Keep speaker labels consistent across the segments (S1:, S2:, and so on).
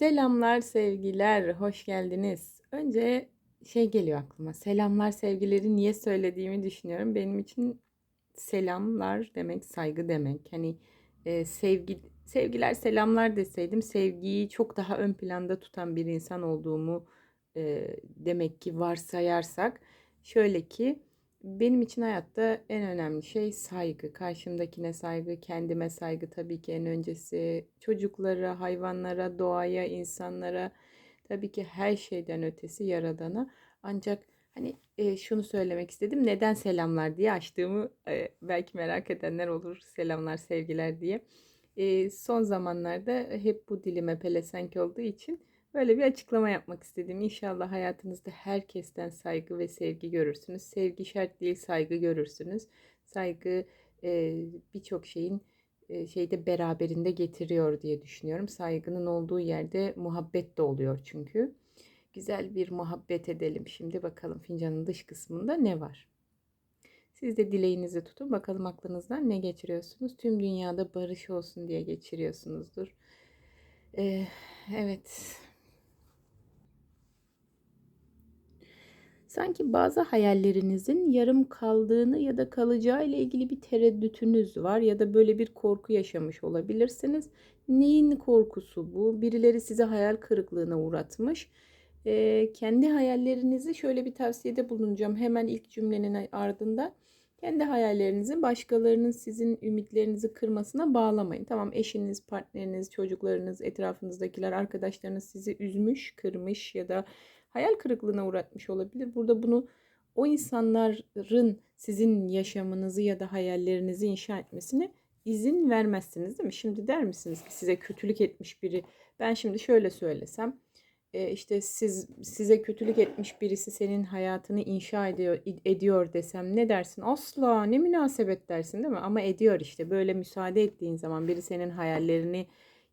S1: Selamlar, sevgiler, hoş geldiniz. Önce şey geliyor aklıma. Selamlar, sevgileri niye söylediğimi düşünüyorum. Benim için selamlar demek saygı demek. Hani e, sevgi sevgiler, selamlar deseydim sevgiyi çok daha ön planda tutan bir insan olduğumu e, demek ki varsayarsak şöyle ki benim için hayatta en önemli şey saygı. Karşımdakine saygı, kendime saygı tabii ki en öncesi. Çocuklara, hayvanlara, doğaya, insanlara, tabii ki her şeyden ötesi yaradana. Ancak hani e, şunu söylemek istedim. Neden selamlar diye açtığımı e, belki merak edenler olur. Selamlar, sevgiler diye. E, son zamanlarda hep bu dilime pelesenk olduğu için Böyle bir açıklama yapmak istedim. İnşallah hayatınızda herkesten saygı ve sevgi görürsünüz. Sevgi şart değil, saygı görürsünüz. Saygı e, birçok şeyin e, şeyde beraberinde getiriyor diye düşünüyorum. Saygının olduğu yerde muhabbet de oluyor çünkü. Güzel bir muhabbet edelim. Şimdi bakalım fincanın dış kısmında ne var? Siz de dileğinizi tutun. Bakalım aklınızdan ne geçiriyorsunuz? Tüm dünyada barış olsun diye geçiriyorsunuzdur. Ee, evet. Sanki bazı hayallerinizin yarım kaldığını ya da kalacağı ile ilgili bir tereddütünüz var ya da böyle bir korku yaşamış olabilirsiniz. Neyin korkusu bu? Birileri size hayal kırıklığına uğratmış. Ee, kendi hayallerinizi şöyle bir tavsiyede bulunacağım hemen ilk cümlenin ardında. Kendi hayallerinizi başkalarının sizin ümitlerinizi kırmasına bağlamayın. Tamam eşiniz, partneriniz, çocuklarınız, etrafınızdakiler, arkadaşlarınız sizi üzmüş, kırmış ya da hayal kırıklığına uğratmış olabilir. Burada bunu o insanların sizin yaşamınızı ya da hayallerinizi inşa etmesine izin vermezsiniz değil mi? Şimdi der misiniz ki size kötülük etmiş biri ben şimdi şöyle söylesem e, işte siz size kötülük etmiş birisi senin hayatını inşa ediyor ediyor desem ne dersin? Asla ne münasebet dersin değil mi? Ama ediyor işte böyle müsaade ettiğin zaman biri senin hayallerini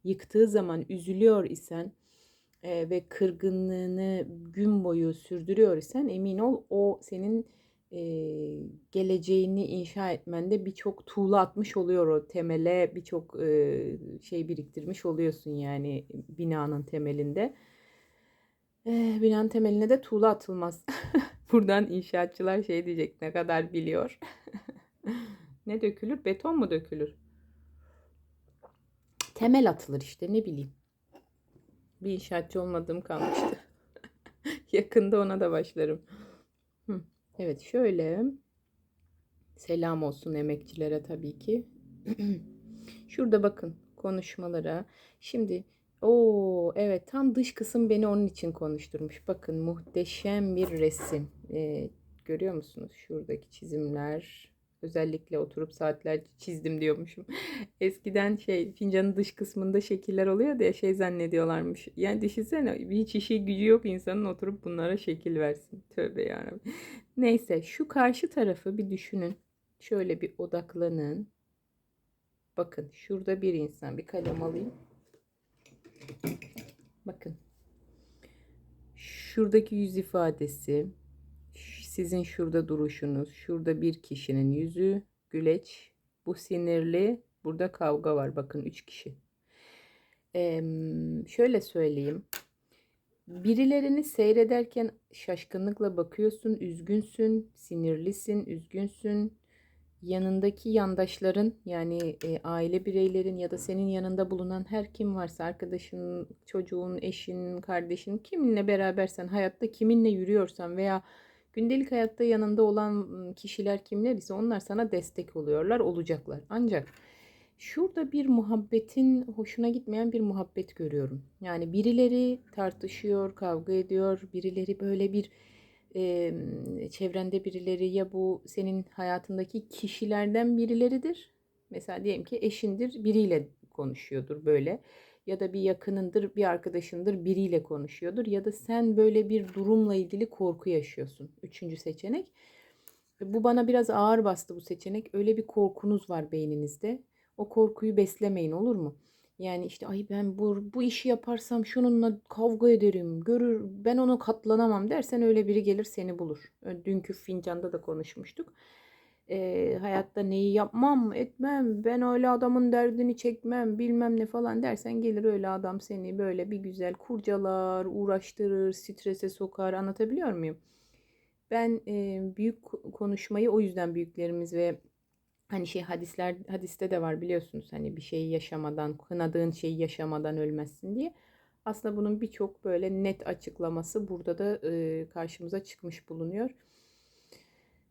S1: yıktığı zaman üzülüyor isen e, ve kırgınlığını gün boyu sürdürüyor isen emin ol o senin e, geleceğini inşa etmende birçok tuğla atmış oluyor o temele birçok e, şey biriktirmiş oluyorsun yani binanın temelinde. E, binanın temeline de tuğla atılmaz. Buradan inşaatçılar şey diyecek ne kadar biliyor. ne dökülür? Beton mu dökülür? Temel atılır işte ne bileyim bir inşaatçı olmadığım kalmıştı. Yakında ona da başlarım. Hı. Evet şöyle. Selam olsun emekçilere tabii ki. Şurada bakın konuşmalara. Şimdi o evet tam dış kısım beni onun için konuşturmuş. Bakın muhteşem bir resim. Ee, görüyor musunuz? Şuradaki çizimler. Özellikle oturup saatlerce çizdim diyormuşum. Eskiden şey fincanın dış kısmında şekiller oluyor ya şey zannediyorlarmış. Yani düşünsene hiç işi gücü yok insanın oturup bunlara şekil versin. Tövbe yarabbim. Neyse şu karşı tarafı bir düşünün. Şöyle bir odaklanın. Bakın şurada bir insan bir kalem alayım. Bakın. Şuradaki yüz ifadesi, sizin şurada duruşunuz, şurada bir kişinin yüzü, güleç, bu sinirli, burada kavga var. Bakın üç kişi. Ee, şöyle söyleyeyim. Birilerini seyrederken şaşkınlıkla bakıyorsun, üzgünsün, sinirlisin, üzgünsün. Yanındaki yandaşların yani e, aile bireylerin ya da senin yanında bulunan her kim varsa arkadaşın, çocuğun, eşin, kardeşin kiminle berabersen hayatta kiminle yürüyorsan veya Gündelik hayatta yanında olan kişiler kimler ise onlar sana destek oluyorlar, olacaklar. Ancak şurada bir muhabbetin hoşuna gitmeyen bir muhabbet görüyorum. Yani birileri tartışıyor, kavga ediyor, birileri böyle bir e, çevrende birileri ya bu senin hayatındaki kişilerden birileridir. Mesela diyelim ki eşindir, biriyle konuşuyordur böyle ya da bir yakınındır, bir arkadaşındır, biriyle konuşuyordur ya da sen böyle bir durumla ilgili korku yaşıyorsun. Üçüncü seçenek. Bu bana biraz ağır bastı bu seçenek. Öyle bir korkunuz var beyninizde. O korkuyu beslemeyin olur mu? Yani işte ay ben bu, bu işi yaparsam şununla kavga ederim, görür ben ona katlanamam dersen öyle biri gelir seni bulur. Dünkü fincanda da konuşmuştuk. E, hayatta neyi yapmam, etmem, ben öyle adamın derdini çekmem, bilmem ne falan dersen gelir öyle adam seni böyle bir güzel kurcalar, uğraştırır, strese sokar. Anlatabiliyor muyum? Ben e, büyük konuşmayı o yüzden büyüklerimiz ve hani şey hadisler hadiste de var biliyorsunuz hani bir şeyi yaşamadan kınadığın şeyi yaşamadan ölmezsin diye. Aslında bunun birçok böyle net açıklaması burada da e, karşımıza çıkmış bulunuyor.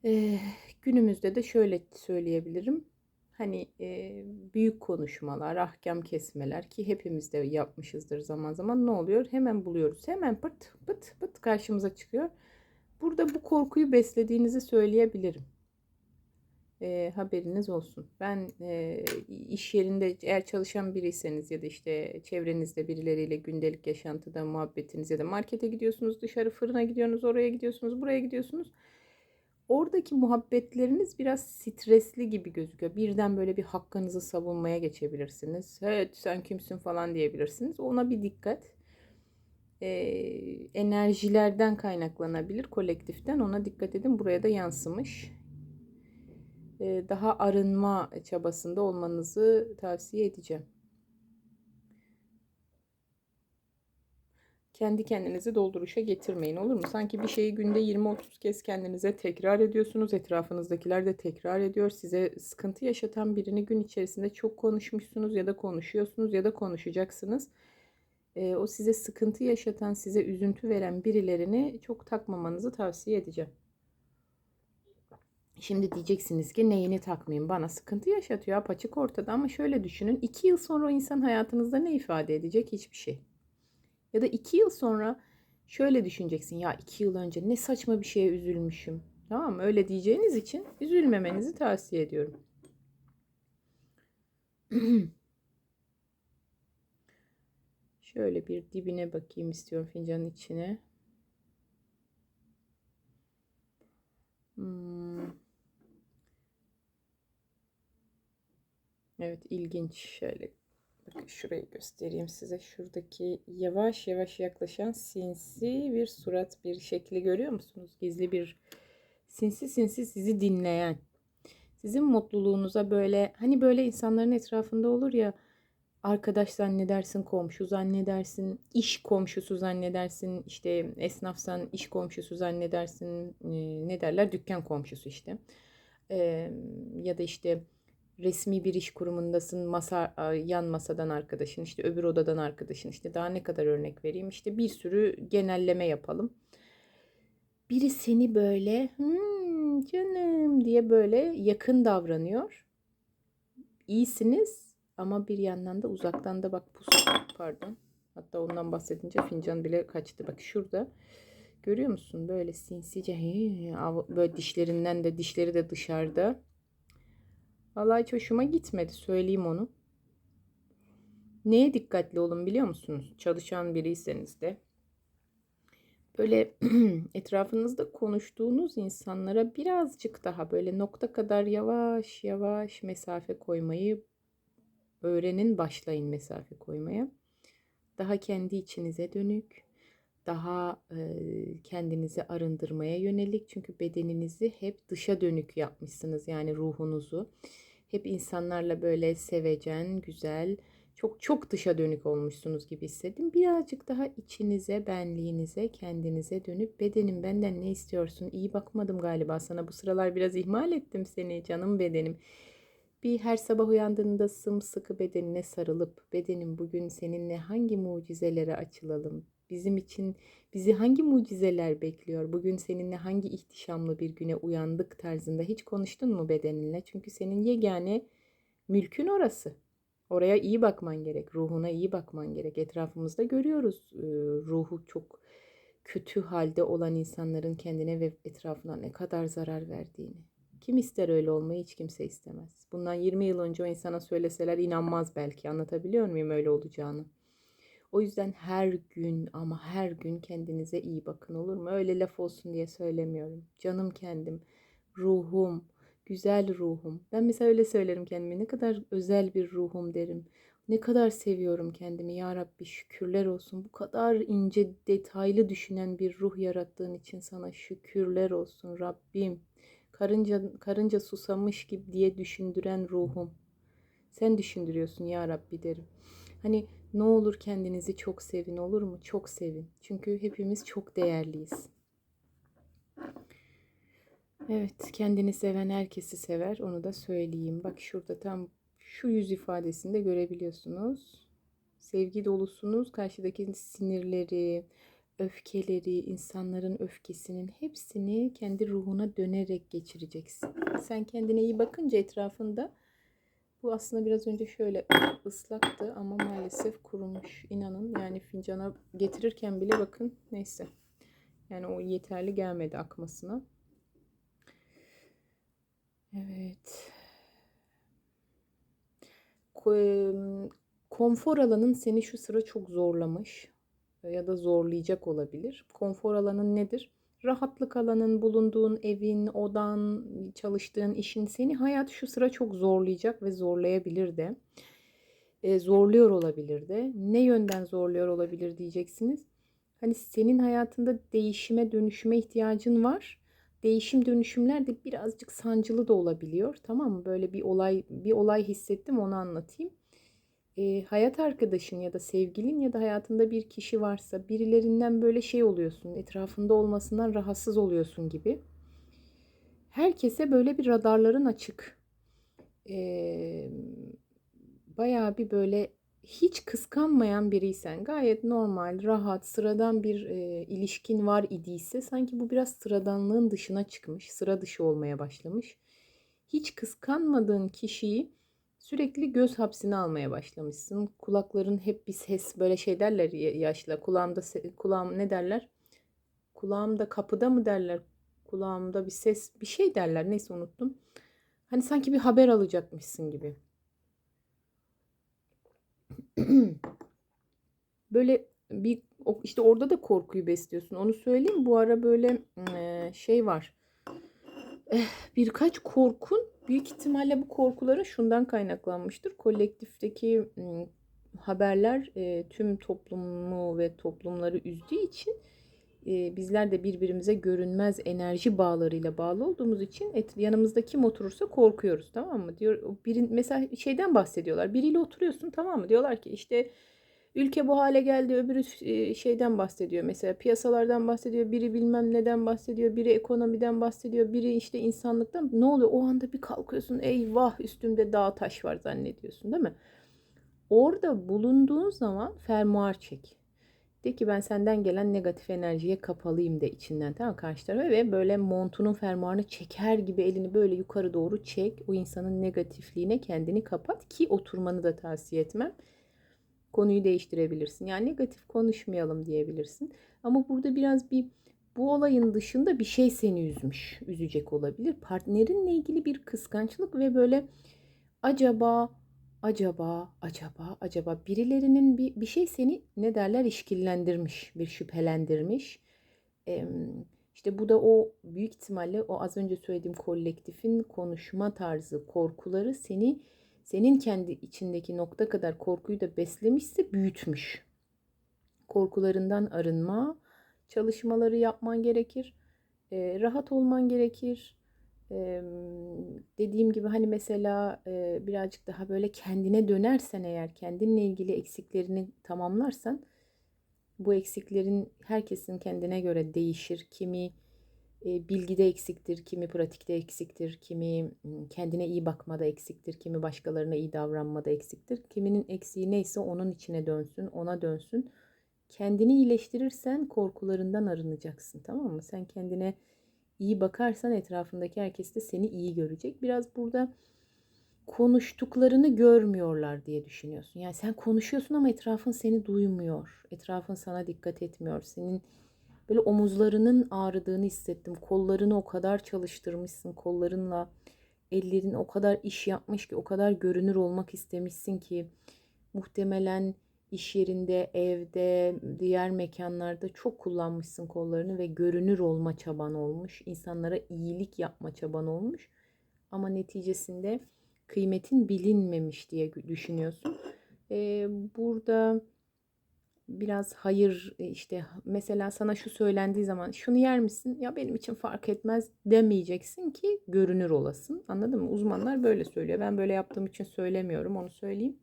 S1: E, günümüzde de şöyle söyleyebilirim. Hani e, büyük konuşmalar, ahkam kesmeler ki hepimiz de yapmışızdır zaman zaman ne oluyor? Hemen buluyoruz. Hemen pıt pıt pıt karşımıza çıkıyor. Burada bu korkuyu beslediğinizi söyleyebilirim. E, haberiniz olsun. Ben e, iş yerinde eğer çalışan biriyseniz ya da işte çevrenizde birileriyle gündelik yaşantıda muhabbetiniz ya da markete gidiyorsunuz, dışarı fırına gidiyorsunuz, oraya gidiyorsunuz, buraya gidiyorsunuz. Oradaki muhabbetleriniz biraz stresli gibi gözüküyor. Birden böyle bir hakkınızı savunmaya geçebilirsiniz. Evet sen kimsin falan diyebilirsiniz. Ona bir dikkat. Ee, enerjilerden kaynaklanabilir kolektiften ona dikkat edin. Buraya da yansımış. Ee, daha arınma çabasında olmanızı tavsiye edeceğim. Kendi kendinizi dolduruşa getirmeyin olur mu? Sanki bir şeyi günde 20-30 kez kendinize tekrar ediyorsunuz. Etrafınızdakiler de tekrar ediyor. Size sıkıntı yaşatan birini gün içerisinde çok konuşmuşsunuz ya da konuşuyorsunuz ya da konuşacaksınız. E, o size sıkıntı yaşatan, size üzüntü veren birilerini çok takmamanızı tavsiye edeceğim. Şimdi diyeceksiniz ki neyini takmayayım bana sıkıntı yaşatıyor apaçık ortada ama şöyle düşünün. iki yıl sonra o insan hayatınızda ne ifade edecek? Hiçbir şey. Ya da iki yıl sonra şöyle düşüneceksin. Ya iki yıl önce ne saçma bir şeye üzülmüşüm. Tamam mı? Öyle diyeceğiniz için üzülmemenizi tavsiye ediyorum. Şöyle bir dibine bakayım istiyorum fincanın içine. Hmm. Evet ilginç. Şöyle şurayı göstereyim size. Şuradaki yavaş yavaş yaklaşan sinsi bir surat, bir şekli görüyor musunuz? Gizli bir sinsi sinsi sizi dinleyen. Sizin mutluluğunuza böyle hani böyle insanların etrafında olur ya arkadaş zannedersin, komşu zannedersin, iş komşusu zannedersin, işte esnafsan iş komşusu zannedersin, ne derler dükkan komşusu işte. Ee, ya da işte resmi bir iş kurumundasın masa yan masadan arkadaşın işte öbür odadan arkadaşın işte daha ne kadar örnek vereyim işte bir sürü genelleme yapalım. Biri seni böyle hmm, canım diye böyle yakın davranıyor. İyisiniz ama bir yandan da uzaktan da bak pus pardon. Hatta ondan bahsedince fincan bile kaçtı. Bak şurada görüyor musun böyle sinsice böyle dişlerinden de dişleri de dışarıda Vallahi hiç hoşuma gitmedi söyleyeyim onu. Neye dikkatli olun biliyor musunuz? Çalışan biriyseniz de. Böyle etrafınızda konuştuğunuz insanlara birazcık daha böyle nokta kadar yavaş yavaş mesafe koymayı öğrenin, başlayın mesafe koymaya. Daha kendi içinize dönük, daha e, kendinizi arındırmaya yönelik. Çünkü bedeninizi hep dışa dönük yapmışsınız yani ruhunuzu. Hep insanlarla böyle sevecen, güzel, çok çok dışa dönük olmuşsunuz gibi hissettim. Birazcık daha içinize, benliğinize, kendinize dönüp bedenim benden ne istiyorsun? İyi bakmadım galiba sana. Bu sıralar biraz ihmal ettim seni canım bedenim. Bir her sabah uyandığında sımsıkı bedenine sarılıp bedenim bugün seninle hangi mucizelere açılalım? Bizim için bizi hangi mucizeler bekliyor? Bugün seninle hangi ihtişamlı bir güne uyandık tarzında hiç konuştun mu bedeninle? Çünkü senin yegane mülkün orası. Oraya iyi bakman gerek, ruhuna iyi bakman gerek. Etrafımızda görüyoruz ruhu çok kötü halde olan insanların kendine ve etrafına ne kadar zarar verdiğini. Kim ister öyle olmayı hiç kimse istemez. Bundan 20 yıl önce o insana söyleseler inanmaz belki. Anlatabiliyor muyum öyle olacağını? O yüzden her gün ama her gün kendinize iyi bakın olur mu? Öyle laf olsun diye söylemiyorum. Canım kendim, ruhum, güzel ruhum. Ben mesela öyle söylerim kendime. Ne kadar özel bir ruhum derim. Ne kadar seviyorum kendimi ya Rabbi şükürler olsun. Bu kadar ince detaylı düşünen bir ruh yarattığın için sana şükürler olsun Rabbim. Karınca karınca susamış gibi diye düşündüren ruhum. Sen düşündürüyorsun ya Rabbi derim. Hani ne olur kendinizi çok sevin olur mu? Çok sevin. Çünkü hepimiz çok değerliyiz. Evet, kendini seven herkesi sever. Onu da söyleyeyim. Bak şurada tam şu yüz ifadesinde görebiliyorsunuz. Sevgi dolusunuz. Karşıdaki sinirleri, öfkeleri, insanların öfkesinin hepsini kendi ruhuna dönerek geçireceksin. Sen kendine iyi bakınca etrafında bu aslında biraz önce şöyle ıslaktı ama maalesef kurumuş. İnanın yani fincana getirirken bile bakın neyse. Yani o yeterli gelmedi akmasına. Evet. Konfor alanın seni şu sıra çok zorlamış ya da zorlayacak olabilir. Konfor alanın nedir? Rahatlık alanın, bulunduğun evin, odan, çalıştığın işin seni hayat şu sıra çok zorlayacak ve zorlayabilir de. E, zorluyor olabilir de. Ne yönden zorluyor olabilir diyeceksiniz. Hani senin hayatında değişime, dönüşüme ihtiyacın var. Değişim dönüşümler de birazcık sancılı da olabiliyor. Tamam mı? Böyle bir olay bir olay hissettim onu anlatayım e, hayat arkadaşın ya da sevgilin ya da hayatında bir kişi varsa birilerinden böyle şey oluyorsun, etrafında olmasından rahatsız oluyorsun gibi. Herkese böyle bir radarların açık. E, bayağı bir böyle hiç kıskanmayan biriysen, gayet normal, rahat, sıradan bir e, ilişkin var idiyse sanki bu biraz sıradanlığın dışına çıkmış, sıra dışı olmaya başlamış. Hiç kıskanmadığın kişiyi Sürekli göz hapsine almaya başlamışsın. Kulakların hep bir ses böyle şey derler yaşla. Kulağımda kulağım ne derler? Kulağımda kapıda mı derler? Kulağımda bir ses bir şey derler. Neyse unuttum. Hani sanki bir haber alacakmışsın gibi. böyle bir işte orada da korkuyu besliyorsun. Onu söyleyeyim. Bu ara böyle şey var. Eh, birkaç korkun Büyük ihtimalle bu korkuları şundan kaynaklanmıştır. Kolektifteki haberler tüm toplumu ve toplumları üzdüğü için bizler de birbirimize görünmez enerji bağlarıyla bağlı olduğumuz için et, yanımızda kim oturursa korkuyoruz tamam mı? Diyor birin mesela şeyden bahsediyorlar. Biriyle oturuyorsun tamam mı? Diyorlar ki işte ülke bu hale geldi öbürü e, şeyden bahsediyor mesela piyasalardan bahsediyor biri bilmem neden bahsediyor biri ekonomiden bahsediyor biri işte insanlıktan ne oluyor o anda bir kalkıyorsun eyvah üstümde dağ taş var zannediyorsun değil mi? Orada bulunduğun zaman fermuar çek. De ki ben senden gelen negatif enerjiye kapalıyım de içinden tamam karşı tarafa ve böyle montunun fermuarını çeker gibi elini böyle yukarı doğru çek. O insanın negatifliğine kendini kapat ki oturmanı da tavsiye etmem konuyu değiştirebilirsin. Yani negatif konuşmayalım diyebilirsin. Ama burada biraz bir bu olayın dışında bir şey seni üzmüş, üzecek olabilir. Partnerinle ilgili bir kıskançlık ve böyle acaba, acaba, acaba, acaba birilerinin bir, bir şey seni ne derler işkillendirmiş, bir şüphelendirmiş. Ee, işte bu da o büyük ihtimalle o az önce söylediğim kolektifin konuşma tarzı, korkuları seni senin kendi içindeki nokta kadar korkuyu da beslemişse büyütmüş. Korkularından arınma çalışmaları yapman gerekir. E, rahat olman gerekir. E, dediğim gibi hani mesela e, birazcık daha böyle kendine dönersen eğer kendinle ilgili eksiklerini tamamlarsan bu eksiklerin herkesin kendine göre değişir. Kimi bilgide eksiktir, kimi pratikte eksiktir, kimi kendine iyi bakmada eksiktir, kimi başkalarına iyi davranmada eksiktir. Kiminin eksiği neyse onun içine dönsün, ona dönsün. Kendini iyileştirirsen korkularından arınacaksın tamam mı? Sen kendine iyi bakarsan etrafındaki herkes de seni iyi görecek. Biraz burada konuştuklarını görmüyorlar diye düşünüyorsun. Yani sen konuşuyorsun ama etrafın seni duymuyor. Etrafın sana dikkat etmiyor. Senin Böyle omuzlarının ağrıdığını hissettim. Kollarını o kadar çalıştırmışsın kollarınla. Ellerin o kadar iş yapmış ki o kadar görünür olmak istemişsin ki muhtemelen iş yerinde, evde, diğer mekanlarda çok kullanmışsın kollarını ve görünür olma çaban olmuş. İnsanlara iyilik yapma çaban olmuş. Ama neticesinde kıymetin bilinmemiş diye düşünüyorsun. Ee, burada biraz hayır e, işte mesela sana şu söylendiği zaman şunu yer misin? Ya benim için fark etmez demeyeceksin ki görünür olasın. Anladın mı? Uzmanlar böyle söylüyor. Ben böyle yaptığım için söylemiyorum onu söyleyeyim.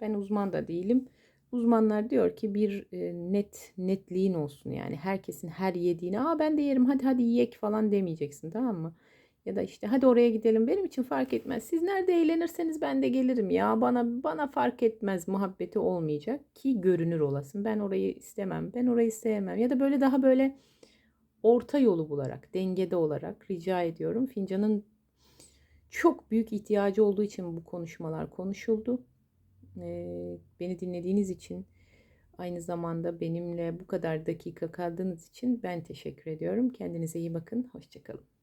S1: Ben uzman da değilim. Uzmanlar diyor ki bir e, net netliğin olsun yani herkesin her yediğini aa ben de yerim hadi hadi yiyek falan demeyeceksin tamam mı? Ya da işte hadi oraya gidelim benim için fark etmez. Siz nerede eğlenirseniz ben de gelirim ya bana bana fark etmez muhabbeti olmayacak ki görünür olasın. Ben orayı istemem ben orayı sevmem ya da böyle daha böyle orta yolu bularak dengede olarak rica ediyorum. Fincanın çok büyük ihtiyacı olduğu için bu konuşmalar konuşuldu. Ee, beni dinlediğiniz için aynı zamanda benimle bu kadar dakika kaldığınız için ben teşekkür ediyorum. Kendinize iyi bakın. Hoşçakalın.